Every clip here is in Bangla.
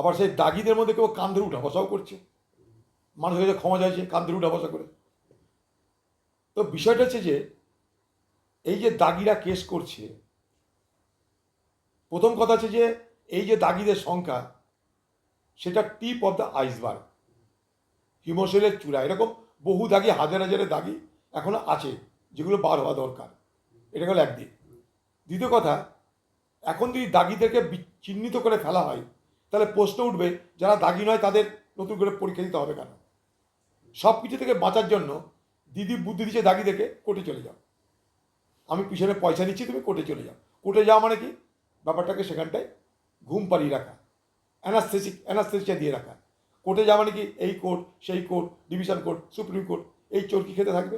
আবার সেই দাগিদের মধ্যে কেউ কান ধরে উঠা বসাও করছে। মানুষের কাছে ক্ষমা চাইছে কান ধরে উঠা বসা করে। তো বিষয়টা হচ্ছে যে, এই যে দাগিরা কেস করছে, প্রথম কথা হচ্ছে যে, এই যে দাগিদের সংখ্যা, সেটা টিপ অফ দ্য আইসবার্গ। হিমশৈলের চূড়া। এরকম বহু দাগি, হাজার হাজারের দাগি এখনও আছে, যেগুলো বার হওয়া দরকার। এটা হলো একদিক। দ্বিতীয় কথা, এখন যদি দাগিদেরকে চিহ্নিত করে ফেলা হয় তাহলে প্রশ্ন উঠবে, যারা দাগি নয় তাদের নতুন করে পরীক্ষা দিতে হবে কেন? সব কিছু থেকে বাঁচার জন্য দিদি বুদ্ধি দিচ্ছে দাগি দেখে, কোর্টে চলে যাও। আমি পিছনে পয়সা নিচ্ছি তুমি কোর্টে চলে যাও। কোর্টে যাওয়া মানে কি? ব্যাপারটাকে সেখানটায় ঘুম পাড়িয়ে রাখা অ্যানাস্থেসিক অ্যানাস্থেসিয়া দিয়ে রাখা। কোর্টে যাওয়া মানে কি? এই কোর্ট, সেই court division court, supreme court, এই চোরকি খেতে থাকবে।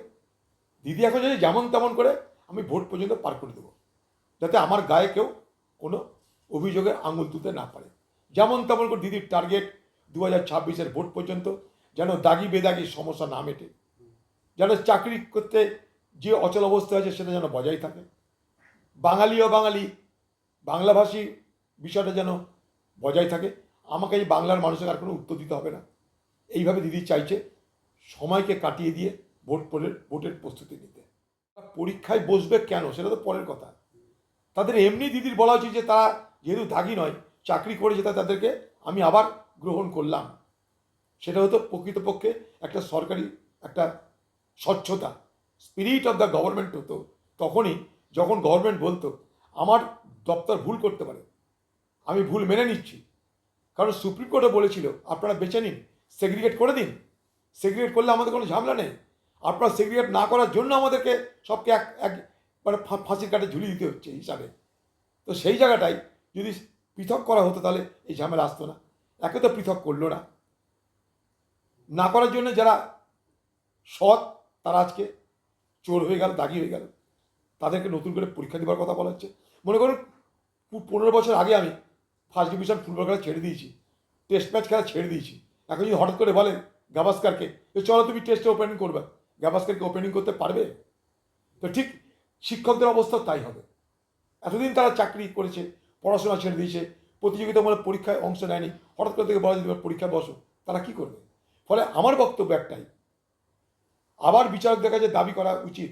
দিদি এখন যদি যেমন তেমন করে আমি ভোট পর্যন্ত পার করে দেবো, যাতে আমার গায়ে কেউ কোনো অভিযোগে আঙুল তুলতে না পারে। যেমন তেমন করে দিদির টার্গেট দু হাজার ছাব্বিশের ভোট পর্যন্ত, যেন দাগি বেদাগির সমস্যা না মেটে। যেন চাকরি করতে যে অচল অবস্থা আছে, সেটা যেন বজায় থাকে। বাঙালি ও বাঙালি, বাংলাভাষী বিষয়টা যেন বজায় থাকে। আমাকে এই বাংলার মানুষের আর কোনো উত্তর দিতে হবে না। এইভাবে দিদি চাইছে সময়কে কাটিয়ে দিয়ে ভোট পরে ভোটের প্রস্তুতি নিতে। পরীক্ষায় বসবে কেন, সেটা তো পরের কথা। তাদের এমনি দিদির বলা উচিত যে তারা যেহেতু দাগি নয় চাকরি করে তা তাদেরকে আমি আবার গ্রহণ করলাম। সেটা হতো প্রকৃতপক্ষে একটা সরকারি, একটা স্বচ্ছতা। স্পিরিট অফ দ্য গভর্নমেন্ট হতো। তখনই যখন গভর্নমেন্ট বলতো, আমার দপ্তর ভুল করতে পারে। আমি ভুল মেনে নিচ্ছি। কারণ সুপ্রিম কোর্টে বলেছিল, আপনারা বেছে নিন সেগ্রিগেট করে দিন। সেগ্রিগেট করলে আমাদের কোনো ঝামেলা নেই। আপনারা সেগ্রিগেট না করার জন্য আমাদেরকে সবকে এক এক মানে ফাঁসির কাটে ঝুলিয়ে দিতে হচ্ছে হিসাবে। তো সেই জায়গাটাই যদি পৃথক করা হতো তাহলে এই ঝামেলা আসতো না। একে তো পৃথক করল না। না করার জন্য যারা সৎ, তারা আজকে চোর হয়ে গেল, দাগি হয়ে গেল। তাদেরকে নতুন করে পরীক্ষা দেওয়ার কথা বলা হচ্ছে। মনে করুন পনেরো বছর আগে আমি ফার্স্ট ডিভিশন ফুটবল খেলা ছেড়ে দিয়েছি। টেস্ট ম্যাচ খেলা ছেড়ে দিয়েছি। এখন যদি হঠাৎ করে বলেন গাভাস্কারকে চলো তুমি টেস্টে ওপেনিং করবে, গাভাস্কারকে ওপেনিং করতে পারবে? তো ঠিক শিক্ষকদের অবস্থা তাই হবে। এতদিন তারা চাকরি করেছে পড়াশোনা ছেড়ে দিয়েছে, প্রতিযোগিতামূলক পরীক্ষায় অংশ নেয়নি, হঠাৎ করে থেকে বলা যদি পরীক্ষায় বসো। তারা কি করবে? ফলে আমার বক্তব্য একটাই, আবার বিচারকদের কাছে দাবি করা উচিত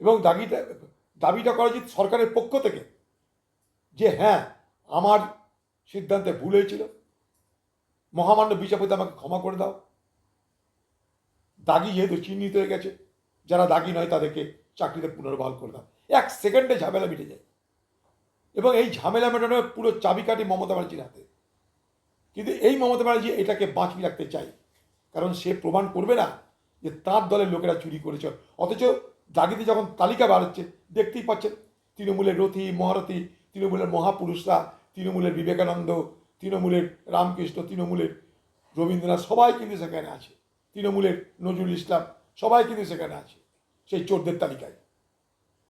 এবং দাবিটা দাবিটা করা উচিত সরকারের পক্ষ থেকে যে হ্যাঁ আমার সিদ্ধান্তে ভুল হয়েছিল, মহামান্য বিচারপতি আমাকে ক্ষমা করে দাও। দাগি যেহেতু চিহ্নিত হয়ে গেছে, যারা দাগি নয় তাদেরকে চাকরিতে পুনর্বহাল করে দাও। এক সেকেন্ডে ঝামেলা মিটে যায়। এবং এই ঝামেলা মেটানোর পুরো চাবিকাঠি মমতা ব্যানার্জির হাতে। কিন্তু এই মমতা ব্যানার্জি এটাকে বাঁচিয়ে রাখতে চাই কারণ সে প্রমাণ করবে না যে তার দলের লোকেরা চুরি করেছে। অথচ দাগিতে যখন তালিকা বার হচ্ছে, দেখতেই পাচ্ছেন, তৃণমূলের রথি, মহারথী, তৃণমূলের মহাপুরুষরা, তৃণমূলের বিবেকানন্দ, তৃণমূলের রামকৃষ্ণ, তৃণমূলের রবীন্দ্রনাথ, সবাই কিন্তু সেখানে আছে। তৃণমূলের নজরুল ইসলাম, সবাই কিন্তু সেখানে আছে। সেই চোরদের তালিকায়।